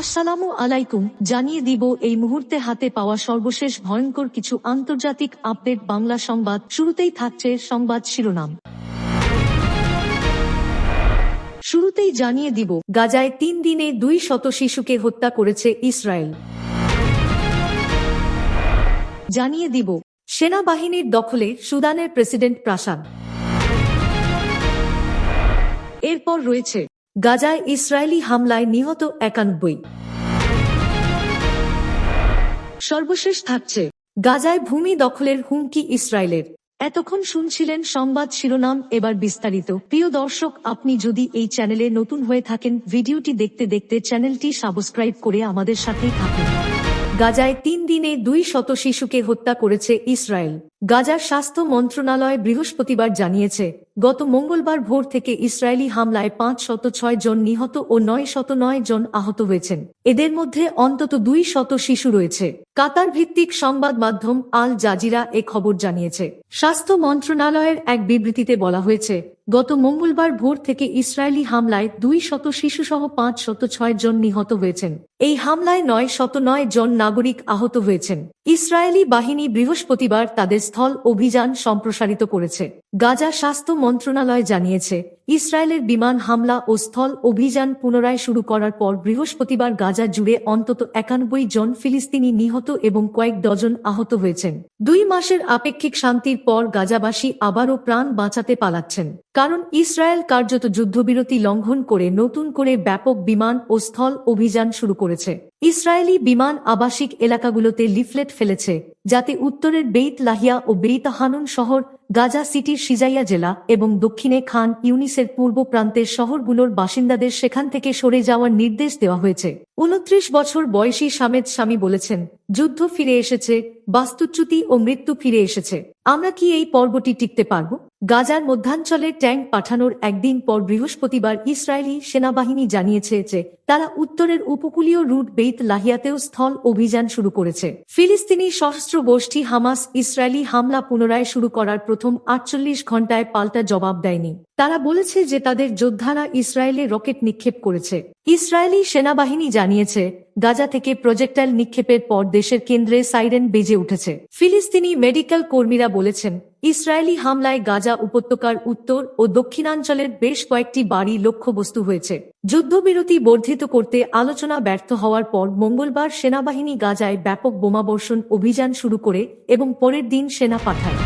আসসালামু আলাইকুম, জানিয়ে দিব এই মুহূর্তে হাতে পাওয়া সর্বশেষ ভয়ঙ্কর কিছু আন্তর্জাতিক আপডেট বাংলা সংবাদ। শুরুতেই থাকছে সংবাদ শিরোনাম। শুরুতেই জানিয়ে দিব, গাজায় তিন দিনে দুই শত শিশুকে হত্যা করেছে ইসরায়েল। জানিয়ে দিব, সেনাবাহিনীর দখলে সুদানের প্রেসিডেন্ট প্রাসাদ। এরপর রয়েছে গাজায় ইসরায়েলি হামলায় নিহত একানব্বই। সর্বশেষ থাকছে, গাজায় ভূমি দখলের হুমকি ইসরায়েলের। এতক্ষণ শুনছিলেন সংবাদ শিরোনাম, এবার বিস্তারিত। প্রিয় দর্শক, আপনি যদি এই চ্যানেলে নতুন হয়ে থাকেন, ভিডিওটি দেখতে দেখতে চ্যানেলটি সাবস্ক্রাইব করে আমাদের সাথেই থাকুন। গাজায় তিন দিনে দুই শত শিশুকে হত্যা করেছে ইসরায়েল। গাজার স্বাস্থ্য মন্ত্রণালয় বৃহস্পতিবার জানিয়েছে, গত মঙ্গলবার ভোর থেকে ইসরায়েলি হামলায় পাঁচ শত ছয় জন নিহত ও নয় শত নয় জন আহত হয়েছেন। এদের মধ্যে অন্তত দুই শত শিশু রয়েছে। কাতার ভিত্তিক সংবাদ মাধ্যম আল জাজিরা এ খবর জানিয়েছে। স্বাস্থ্য মন্ত্রণালয়ের এক বিবৃতিতে বলা হয়েছে, গত মঙ্গলবার ভোর থেকে ইসরায়েলি হামলায় দুই শত শিশুসহ পাঁচ শত ছয় জন নিহত হয়েছেন। এই হামলায় নয় শত নয় জন নাগরিক আহত হয়েছেন। ইসরায়েলি বাহিনী বৃহস্পতিবার তাদের স্থল অভিযান সম্প্রসারিত করেছে। গাজা স্বাস্থ্য মন্ত্রণালয় জানিয়েছে, ইসরায়েলের বিমান হামলা ও স্থল অভিযান পুনরায় শুরু করার পর বৃহস্পতিবার গাজা জুড়ে অন্তত একানব্বই জন ফিলিস্তিনি নিহত এবং কয়েক ডজন আহত হয়েছেন। দুই মাসের আপেক্ষিক শান্তির পর গাজাবাসী আবারও প্রাণ বাঁচাতে পালাচ্ছেন। কারণ ইসরায়েল কার্যত যুদ্ধবিরতি লঙ্ঘন করে নতুন করে ব্যাপক বিমান ও স্থল অভিযান শুরু করেছে। ইসরায়েলি বিমান আবাসিক এলাকাগুলোতে লিফলেট ফেলেছে, যাতে উত্তরের বেইত লাহিয়া ও বেইত হানুন শহর, গাজা সিটির সিজাইয়া জেলা এবং দক্ষিণে খান ইউনিসের পূর্ব প্রান্তের শহরগুলোর বাসিন্দাদের সেখান থেকে সরে যাওয়ার নির্দেশ দেওয়া হয়েছে। উনত্রিশ বছর বয়সী সামেদ স্বামী বলেছেন, যুদ্ধ ফিরে এসেছে, বাস্তুচ্যুতি ও মৃত্যু ফিরে এসেছে। আমরা কি এই পর্বটি টিকতে পারব? গাজার মধ্যাঞ্চলে ট্যাঙ্ক পাঠানোর একদিন পর বৃহস্পতিবার ইসরায়েলি সেনাবাহিনী জানিয়েছে যে তারা উত্তরের উপকূলীয় রুট বেইত লাহিয়াতেও স্থল অভিযান শুরু করেছে। ফিলিস্তিনি সশস্ত্র গোষ্ঠী হামাস ইসরায়েলি হামলা পুনরায় শুরু করার প্রথম আটচল্লিশ ঘন্টায় পাল্টা জবাব দেয়নি। তারা বলেছে যে তাদের যোদ্ধারা ইসরায়েলে রকেট নিক্ষেপ করেছে। ইসরায়েলি সেনাবাহিনী জানিয়েছে, গাজা থেকে প্রজেক্টাইল নিক্ষেপের পর দেশের কেন্দ্রে সাইরেন বেজে উঠেছে। ফিলিস্তিনি মেডিকেল কর্মীরা বলেছেন ইসরায়েলি হামলায় গাজা উপত্যকার উত্তর ও দক্ষিণাঞ্চলের বেশ কয়েকটি বাড়ি লক্ষ্যবস্তু হয়েছে। যুদ্ধবিরতি বর্ধিত করতে আলোচনা ব্যর্থ হওয়ার পর মঙ্গলবার সেনাবাহিনী গাজায় ব্যাপক বোমাবর্ষণ অভিযান শুরু করে এবং পরের দিন সেনা পাঠায়।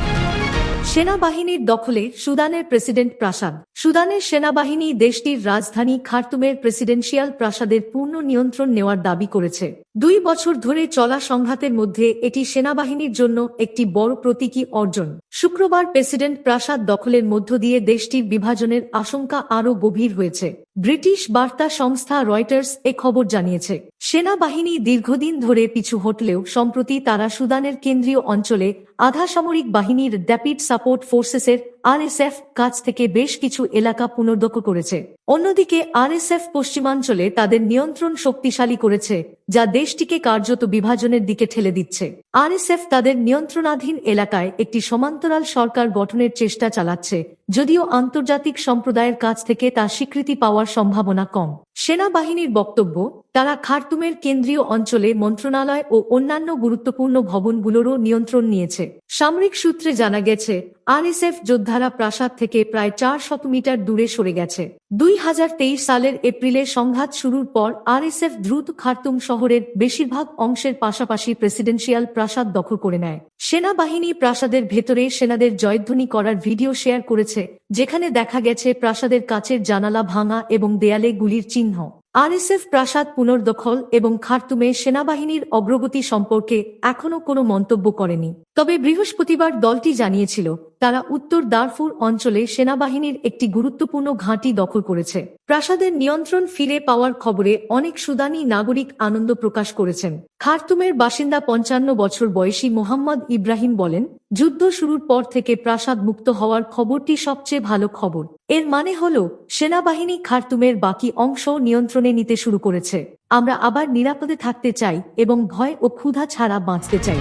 সেনাবাহিনীর দখলে সুদানের প্রেসিডেন্ট প্রাসাদ। সুদানের সেনাবাহিনী দেশটির রাজধানী খার্তুমের প্রেসিডেন্সিয়াল প্রাসাদের পূর্ণ নিয়ন্ত্রণ নেওয়ার দাবি করেছে। দুই বছর ধরে চলা সংঘাতের মধ্যে এটি সেনাবাহিনীর জন্য একটি বড় প্রতীকী অর্জন। শুক্রবার প্রেসিডেন্ট প্রাসাদ দখলের মধ্য দিয়ে দেশটির বিভাজনের আশঙ্কা আরও গভীর হয়েছে। ব্রিটিশ বার্তা সংস্থা রয়টার্স এ খবর জানিয়েছে, সেনাবাহিনী দীর্ঘদিন ধরে পিছু হটলেও সম্প্রতি তারা সুদানের কেন্দ্রীয় অঞ্চলে আধা সামরিক বাহিনীর ড্যাপিড সাপোর্ট ফোর্সেসের আরএসএফ কাছ থেকে বেশ কিছু এলাকা পুনর্দখল করেছে। অন্যদিকে আর আরএসএফ পশ্চিমাঞ্চলে তাদের নিয়ন্ত্রণ শক্তিশালী করেছে। যা দেশটিকে কার্যত বিভাজনের দিকে ঠেলে দিচ্ছে। আরএসএফ তাদের নিয়ন্ত্রণাধীন এলাকায় একটি সমান্তরাল সরকার গঠনের চেষ্টা চালাচ্ছে, যদিও আন্তর্জাতিক সম্প্রদায়ের কাছ থেকে তা স্বীকৃতি পাওয়ার সম্ভাবনা কম। সেনাবাহিনীর বক্তব্য, তারা খার্তুমের কেন্দ্রীয় অঞ্চলে মন্ত্রণালয় ও অন্যান্য গুরুত্বপূর্ণ ভবনগুলোরও নিয়ন্ত্রণ নিয়েছে। সামরিক সূত্রে জানা গেছে, আরএসএফ যোদ্ধারা প্রাসাদ থেকে প্রায় চার শত মিটার দূরে সরে গেছে। দুই হাজার তেইশ সালের এপ্রিলে সংঘাত শুরুর পর আরএসএফ দ্রুত খার্তুম শহরের বেশিরভাগ অংশের পাশাপাশি প্রেসিডেন্সিয়াল প্রাসাদ দখল করে নেয়। সেনাবাহিনী প্রাসাদের ভেতরে সেনাদের জয়ধ্বনি করার ভিডিও শেয়ার করেছে, যেখানে দেখা গেছে প্রাসাদের কাছের জানালা ভাঙা এবং দেয়ালে গুলির চিহ্ন। আরএসএফ প্রাসাদ পুনর্দখল এবং খার্তুমে সেনাবাহিনীর অগ্রগতি সম্পর্কে এখনও কোনো মন্তব্য করেনি। তবে বৃহস্পতিবার দলটি জানিয়েছিল তারা উত্তর দারফুর অঞ্চলে সেনাবাহিনীর একটি গুরুত্বপূর্ণ ঘাঁটি দখল করেছে। প্রাসাদের নিয়ন্ত্রণ ফিরে পাওয়ার খবরে অনেক সুদানি নাগরিক আনন্দ প্রকাশ করেছেন। খার্তুমের বাসিন্দা পঞ্চান্ন বছর বয়সী মোহাম্মদ ইব্রাহিম বলেন, যুদ্ধ শুরুর পর থেকে প্রাসাদ মুক্ত হওয়ার খবরটি সবচেয়ে ভালো খবর। এর মানে হল, সেনাবাহিনী খার্তুমের বাকি অংশ নিয়ন্ত্রণে নিতে শুরু করেছে। আমরা আবার নিরাপদে থাকতে চাই এবং ভয় ও ক্ষুধা ছাড়া বাঁচতে চাই।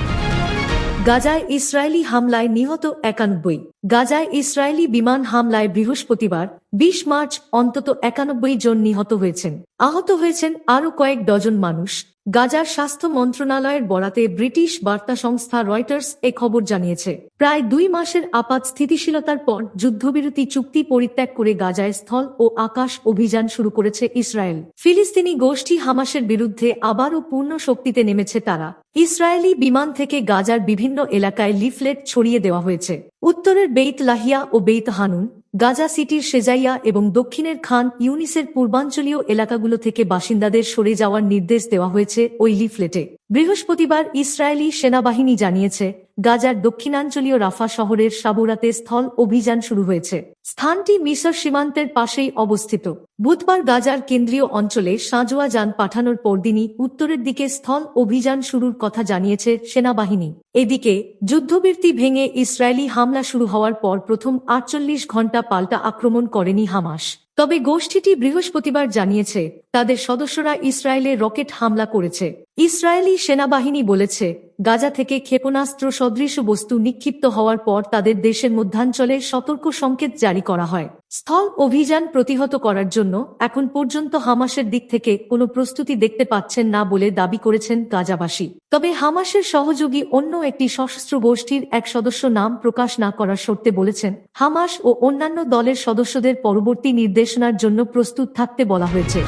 গাজায় ইসরায়েলি হামলায় নিহত একানব্বই। গাজায় ইসরায়েলি বিমান হামলায় বৃহস্পতিবার, বিশ মার্চ অন্তত একানব্বই জন নিহত হয়েছেন। আহত হয়েছেন আরও কয়েক ডজন মানুষ। গাজার স্বাস্থ্য মন্ত্রণালয়ের বরাতে ব্রিটিশ বার্তা সংস্থা রয়টার্স এ খবর জানিয়েছে। প্রায় দুই মাসের আপাত স্থিতিশীলতার পর যুদ্ধবিরতি চুক্তি পরিত্যাগ করে গাজায় স্থল ও আকাশ অভিযান শুরু করেছে ইসরায়েল। ফিলিস্তিনি গোষ্ঠী হামাসের বিরুদ্ধে আবারও পূর্ণ শক্তিতে নেমেছে তারা। ইসরায়েলি বিমান থেকে গাজার বিভিন্ন এলাকায় লিফলেট ছড়িয়ে দেওয়া হয়েছে। উত্তরের বেইত লাহিয়া ও বেইত হানুন গাজা সিটির সেজাইয়া এবং দক্ষিণের খান ইউনিসের পূর্বাঞ্চলীয় এলাকাগুলো থেকে বাসিন্দাদের সরে যাওয়ার নির্দেশ দেওয়া হয়েছে ওই লিফলেটে। বৃহস্পতিবার ইসরায়েলি সেনাবাহিনী জানিয়েছে গাজার দক্ষিণাঞ্চলীয় রাফা শহরের সাবুরাতে স্থল অভিযান শুরু হয়েছে। স্থানটি মিশর সীমান্তের পাশেই অবস্থিত। বুধবার গাজার কেন্দ্রীয় অঞ্চলে সাঁজোয়া যান পাঠানোর পরদিনই উত্তরের দিকে স্থল অভিযান শুরুর কথা জানিয়েছে সেনাবাহিনী। এদিকে যুদ্ধবৃত্তি ভেঙে ইসরায়েলি হামলা শুরু হওয়ার পর প্রথম আটচল্লিশ ঘণ্টা পাল্টা আক্রমণ করেনি হামাস। তবে গোষ্ঠীটি বৃহস্পতিবার জানিয়েছে, তাদের সদস্যরা ইসরায়েলে রকেট হামলা করেছে। ইসরায়েলি সেনাবাহিনী বলেছে গাজা থেকে ক্ষেপণাস্ত্র সদৃশ বস্তু নিক্ষিপ্ত হওয়ার পর তাদের দেশের মধ্যাঞ্চলে সতর্ক সংকেত জারি করা হয়। স্থল অভিযান প্রতিহত করার জন্য এখন পর্যন্ত হামাসের দিক থেকে কোনো প্রস্তুতি দেখতে পাচ্ছেন না বলে দাবি করেছেন গাজাবাসী। তবে হামাসের সহযোগী অন্য একটি সশস্ত্র গোষ্ঠীর এক সদস্য নাম প্রকাশ না করার শর্তে বলেছেন, হামাস ও অন্যান্য দলের সদস্যদের পরবর্তী নির্দেশনার জন্য প্রস্তুত থাকতে বলা হয়েছে।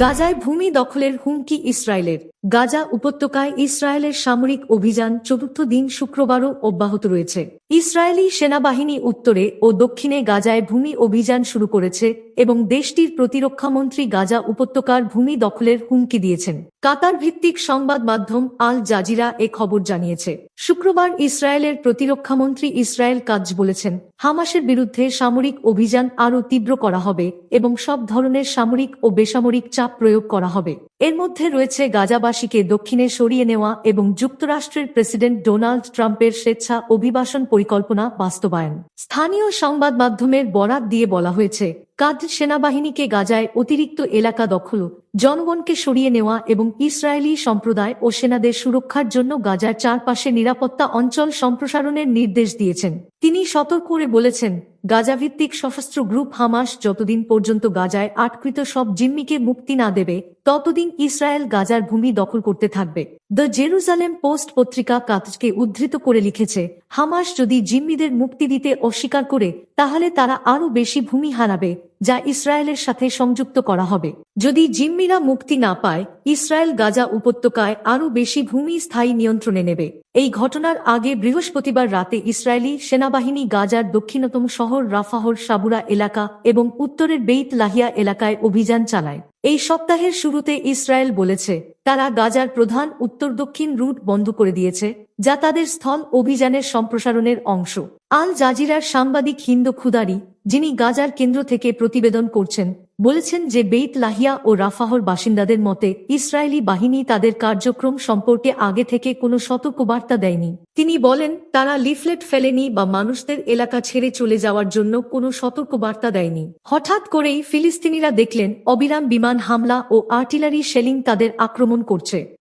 গাজায় ভূমি দখলের হুমকি ইসরায়েলের। গাজা উপত্যকায় ইসরায়েলের সামরিক অভিযান চতুর্থ দিন শুক্রবারও অব্যাহত রয়েছে। ইসরায়েলি সেনাবাহিনী উত্তরে ও দক্ষিণে গাজায় ভূমি অভিযান শুরু করেছে এবং দেশটির প্রতিরক্ষামন্ত্রী গাজা উপত্যকার ভূমি দখলের হুমকি দিয়েছেন। কাতার ভিত্তিক সংবাদ মাধ্যম আল জাজিরা এ খবর জানিয়েছে। শুক্রবার ইসরায়েলের প্রতিরক্ষামন্ত্রী ইসরায়েল কাজ বলেছেন, হামাসের বিরুদ্ধে সামরিক অভিযান আরও তীব্র করা হবে এবং সব ধরনের সামরিক ও বেসামরিক চাপ প্রয়োগ করা হবে। এর মধ্যে রয়েছে গাজাবাসীকে দক্ষিণে সরিয়ে নেওয়া এবং যুক্তরাষ্ট্রের প্রেসিডেন্ট ডোনাল্ড ট্রাম্পের স্বেচ্ছা অভিবাসন পরিকল্পনা বাস্তবায়ন। স্থানীয় সংবাদ মাধ্যমের বরাত দিয়ে বলা হয়েছে কাদ সেনাবাহিনীকে গাজায় অতিরিক্ত এলাকা দখল জনগণকে সরিয়ে নেওয়া এবং ইসরায়েলি সম্প্রদায় ও সেনাদের সুরক্ষার জন্য গাজার চারপাশে নিরাপত্তা অঞ্চল সম্প্রসারণের নির্দেশ দিয়েছেন। তিনি সতর্ক করে বলেছেন, গাজাভিত্তিক সশস্ত্র গ্রুপ হামাস যতদিন পর্যন্ত গাজায় আটকৃত সব জিম্মিকে মুক্তি না দেবে, ততদিন ইসরায়েল গাজার ভূমি দখল করতে থাকবে। দ্য জেরুজালেম পোস্ট পত্রিকা কাতকে উদ্ধৃত করে লিখেছে, হামাস যদি জিম্মিদের মুক্তি দিতে অস্বীকার করে, তাহলে তারা আরও বেশি ভূমি হারাবে। যা ইসরায়েলের সাথে সংযুক্ত করা হবে। যদি জিম্মিরা মুক্তি না পায়, ইসরায়েল গাজা উপত্যকায় আরও বেশি ভূমি স্থায়ী নিয়ন্ত্রণে নেবে। এই ঘটনার আগে বৃহস্পতিবার রাতে ইসরায়েলি সেনাবাহিনী গাজার দক্ষিণতম শহর রাফাহর সাবুরা এলাকা এবং উত্তরের বেইত লাহিয়া এলাকায় অভিযান চালায়। এই সপ্তাহের শুরুতে ইসরায়েল বলেছে, তারা গাজার প্রধান উত্তর দক্ষিণ রুট বন্ধ করে দিয়েছে, যা তাদের স্থল অভিযানের সম্প্রসারণের অংশ। আল জাজিরার সাংবাদিক হিন্দ খুদারি যিনি গাজার কেন্দ্র থেকে প্রতিবেদন করছেন, বলেছেন যে বেইত লাহিয়া ও রাফাহর বাসিন্দাদের মতে, ইসরায়েলি বাহিনী তাদের কার্যক্রম সম্পর্কে আগে থেকে কোনো সতর্কবার্তা দেয়নি। তিনি বলেন, তারা লিফলেট ফেলেনি বা মানুষদের এলাকা ছেড়ে চলে যাওয়ার জন্য কোনো সতর্কবার্তা দেয়নি। হঠাৎ করেই ফিলিস্তিনিরা দেখলেন, অবিরাম বিমান হামলা ও আর্টিলারি শেলিং তাদের আক্রমণ করছে।